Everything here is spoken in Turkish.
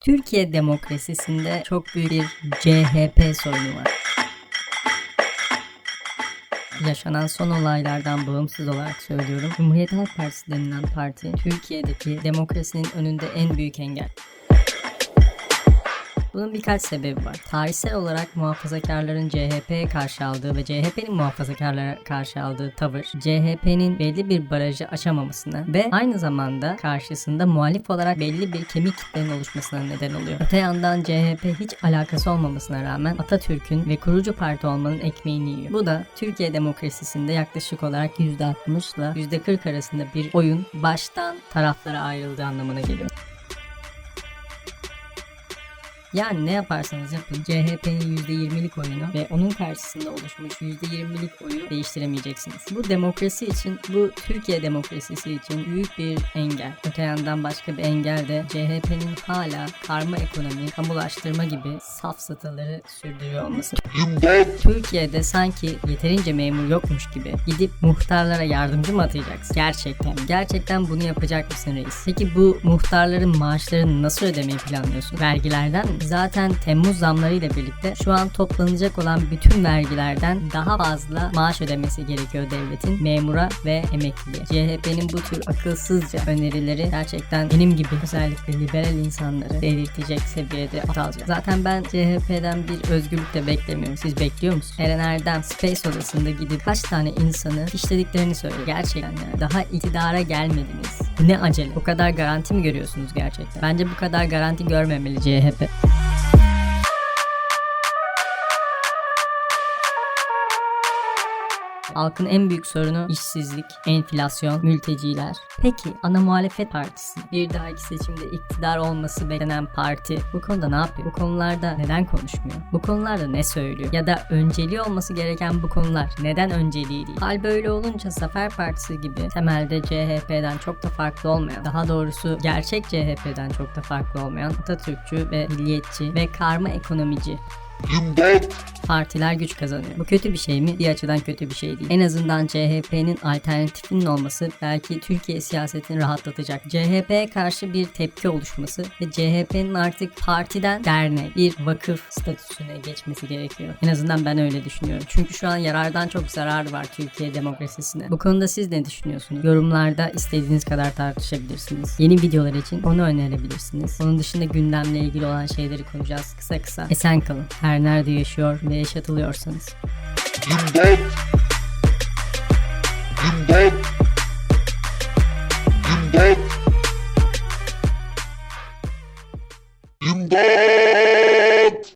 Türkiye demokrasisinde çok büyük bir CHP sorunu var. Yaşanan son olaylardan bağımsız olarak söylüyorum. Cumhuriyet Halk Partisi denilen parti Türkiye'deki demokrasinin önünde en büyük engel. Bunun birkaç sebebi var. Tarihsel olarak muhafazakarların CHP'ye karşı aldığı ve CHP'nin muhafazakarlara karşı aldığı tavır, CHP'nin belli bir barajı aşamamasına ve aynı zamanda karşısında muhalif olarak belli bir kemik kitlenin oluşmasına neden oluyor. Öte yandan CHP hiç alakası olmamasına rağmen Atatürk'ün ve kurucu parti olmanın ekmeğini yiyor. Bu da Türkiye demokrasisinde yaklaşık olarak %60 ile %40 arasında bir oyun baştan taraflara ayrıldığı anlamına geliyor. Yani ne yaparsanız yapın CHP'nin %20'lik oyunu ve onun karşısında oluşmuş %20'lik oyu değiştiremeyeceksiniz. Bu demokrasi için, bu Türkiye demokrasisi için büyük bir engel. Öte yandan başka bir engel de CHP'nin hala karma ekonomi, kamulaştırma gibi safsataları sürdürüyor olması. Türkiye'de sanki yeterince memur yokmuş gibi gidip muhtarlara yardımcı mı atacaksın? Gerçekten. Gerçekten bunu yapacak mısın reis? Peki bu muhtarların maaşlarını nasıl ödemeyi planlıyorsun? Vergilerden mi? Zaten Temmuz zamlarıyla birlikte şu an toplanacak olan bütün vergilerden daha fazla maaş ödemesi gerekiyor devletin memura ve emekliliye. CHP'nin bu tür akılsızca önerileri gerçekten benim gibi özellikle liberal insanları delirtecek seviyede aptalca. Zaten ben CHP'den bir özgürlük de beklemiyorum. Siz bekliyor musunuz? Eren Erdem Space odasında gidip kaç tane insanı fişlediklerini söylüyor. Gerçekten yani. Daha iktidara gelmediniz. Bu ne acele? O kadar garanti mi görüyorsunuz gerçekten? Bence bu kadar garanti görmemeli CHP. Bye. Halkın en büyük sorunu işsizlik, enflasyon, mülteciler. Peki ana muhalefet partisi bir dahaki seçimde iktidar olması beklenen parti bu konuda ne yapıyor? Bu konularda neden konuşmuyor? Bu konularda ne söylüyor? Ya da önceliği olması gereken bu konular neden önceliği değil? Hal böyle olunca Zafer Partisi gibi temelde CHP'den çok da farklı olmayan, daha doğrusu gerçek CHP'den çok da farklı olmayan Atatürkçü ve milliyetçi ve karma ekonomici partiler güç kazanıyor. Bu kötü bir şey mi? Bir açıdan kötü bir şey değil. En azından CHP'nin alternatifinin olması belki Türkiye siyasetini rahatlatacak. CHP'ye karşı bir tepki oluşması ve CHP'nin artık partiden dernek, bir vakıf statüsüne geçmesi gerekiyor. En azından ben öyle düşünüyorum. Çünkü şu an yarardan çok zararı var Türkiye demokrasisine. Bu konuda siz ne düşünüyorsunuz? Yorumlarda istediğiniz kadar tartışabilirsiniz. Yeni videolar için onu önerebilirsiniz. Onun dışında gündemle ilgili olan şeyleri konuşacağız kısa kısa. Esen kalın. Her nerede yaşıyor ve yaşatılıyorsanız. İmdat! İmdat! İmdat! İmdat!